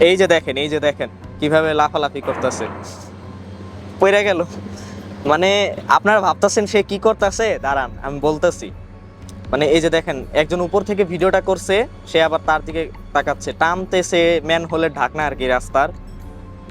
এই যে দেখেন, এই যে দেখেন, কীভাবে লাফালাফি করতেছে। পইরা গেল। মানে আপনারা ভাবতেছেন সে কি করতেছে? দাঁড়ান, আমি বলতেছি। মানে এই যে দেখেন, একজন উপর থেকে ভিডিওটা করছে, সে আবার তার দিকে তাকাচ্ছে। টানতেছে ম্যান হলে ঢাকনা আর কি রাস্তার।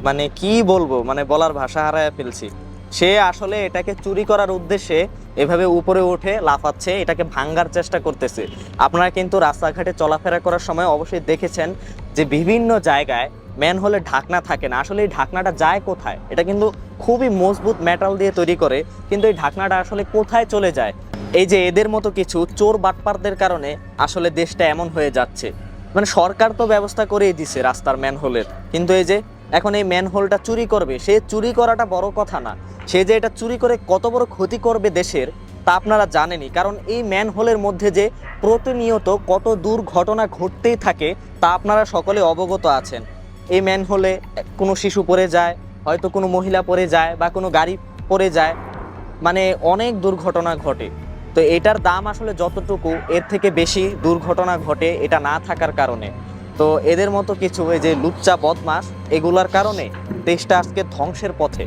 মানে কি বলব? মানে বলার ভাষা হারায় ফেলছি। সে আসলে এটাকে চুরি করার উদ্দেশ্যে এভাবে উপরে উঠে লাফাচ্ছে, এটাকে ভাঙ্গার চেষ্টা করতেছে। আপনারা কিন্তু রাস্তাঘাটে চলাফেরা করার সময় অবশ্যই দেখেছেন যে বিভিন্ন জায়গায় ম্যান হলে ঢাকনা থাকে না। আসলে এই ঢাকনাটা যায় কোথায়? এটা কিন্তু খুবই মজবুত মেটাল দিয়ে তৈরি করে, কিন্তু এই ঢাকনাটা আসলে কোথায় চলে যায়? এই যে এদের মতো কিছু চোর বাটপারদের কারণে আসলে দেশটা এমন হয়ে যাচ্ছে। মানে সরকার তো ব্যবস্থা করেই দিছে রাস্তার ম্যানহোলের। কিন্তু এই যে এখন এই ম্যানহোলটা চুরি করবে। সে চুরি করাটা বড় কথা না। সে যে এটা চুরি করে কত বড় ক্ষতি করবে দেশের, তা আপনারা জানেনই। কারণ এই ম্যানহোলের মধ্যে যে প্রতিনিয়ত কত দুর্ঘটনা ঘটতেই থাকে, তা আপনারা সকলে অবগত আছেন। এই ম্যানহোলে কোনো শিশু পড়ে যায়, হয়তো কোনো মহিলা পড়ে যায় বা কোনো গাড়ি পড়ে যায়। মানে অনেক দুর্ঘটনা ঘটে। তো এটার দাম আসলে যতটুকু, এর থেকে বেশি দুর্ঘটনা ঘটে এটা না থাকার কারণে। তো এদের মতো কিছু এই যে লুচ্চা বদমাস এগুলার কারণে দেশটা আজকে ধ্বংসের পথে।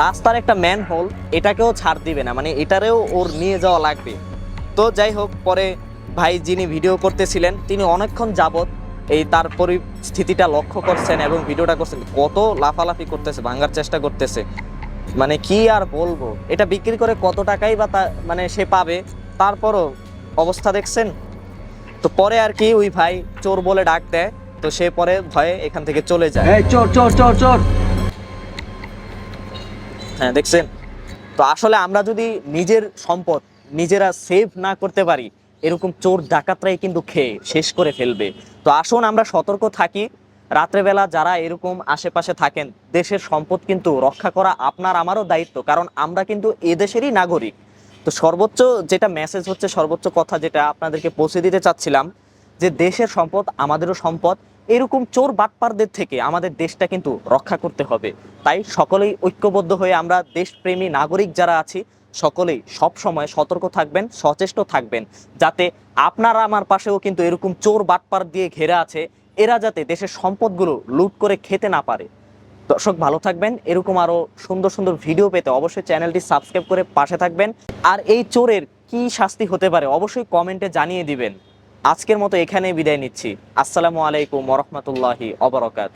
রাস্তার একটা ম্যান হোল এটাকেও ছাড় দিবে না মানে এটারেও ওর নিয়ে যাওয়া লাগবে। তো যাই হোক, পরে ভাই যিনি ভিডিও করতেছিলেন, তিনি অনেকক্ষণ যাবত এই তার পরিস্থিতিটা লক্ষ্য করছেন এবং ভিডিওটা করছেন। কত লাফালাফি করতেছে ভাঙার চেষ্টা করতেছে। মানে কি আর বলব? এটা বিক্রি করে কত টাকাই বা তা মানে সে পাবে, তারপরও অবস্থা দেখছেন? তো পরে আর কি ওই ভাই চোর বলে ডাক দেয় তো সে পরে ভয়ে এখান থেকে চলে যায়। এই চোর চোর চোর চোর! হ্যাঁ দেখছেন? তো আসলে আমরা যদি নিজের সম্পদ নিজেরা সেভ না করতে পারি এরকম চোর ডাকাতরাই কিন্তু খেয়ে শেষ করে ফেলবে। তো আসুন আমরা সতর্ক থাকি। রাত্রেবেলা যারা এরকম আশেপাশে থাকেন দেশের সম্পদ কিন্তু রক্ষা করা আপনার আমারও দায়িত্ব কারণ আমরা কিন্তু এদেশেরই নাগরিক। তো সর্বোচ্চ যেটা মেসেজ হচ্ছে, সর্বোচ্চ কথা যেটা আপনাদেরকে পৌঁছে দিতে চাচ্ছিলাম, যে দেশের সম্পদ আমাদেরও সম্পদ, এরকম চোর বাটপারদের থেকে আমাদের দেশটা কিন্তু রক্ষা করতে হবে। তাই সকলেই ঐক্যবদ্ধ হয়ে আমরা দেশপ্রেমী নাগরিক যারা আছি, সকলেই সব সময় সতর্ক থাকবেন, সচেষ্ট থাকবেন, যাতে আপনারা আমার পাশেও কিন্তু এরকম চোর বাটপার দিয়ে ঘেরা আছে, এরা যাতে দেশের সম্পদগুলো লুট করে খেতে না পারে। দর্শক, ভালো থাকবেন। এরকম আরও সুন্দর সুন্দর ভিডিও পেতে অবশ্যই চ্যানেলটি সাবস্ক্রাইব করে পাশে থাকবেন। আর এই চোরের কি শাস্তি হতে পারে অবশ্যই কমেন্টে জানিয়ে দিবেন। আজকের মতো এখানেই বিদায় নিচ্ছি। আসসালামু আলাইকুম ওরহমতুল্লাহি অবরকাত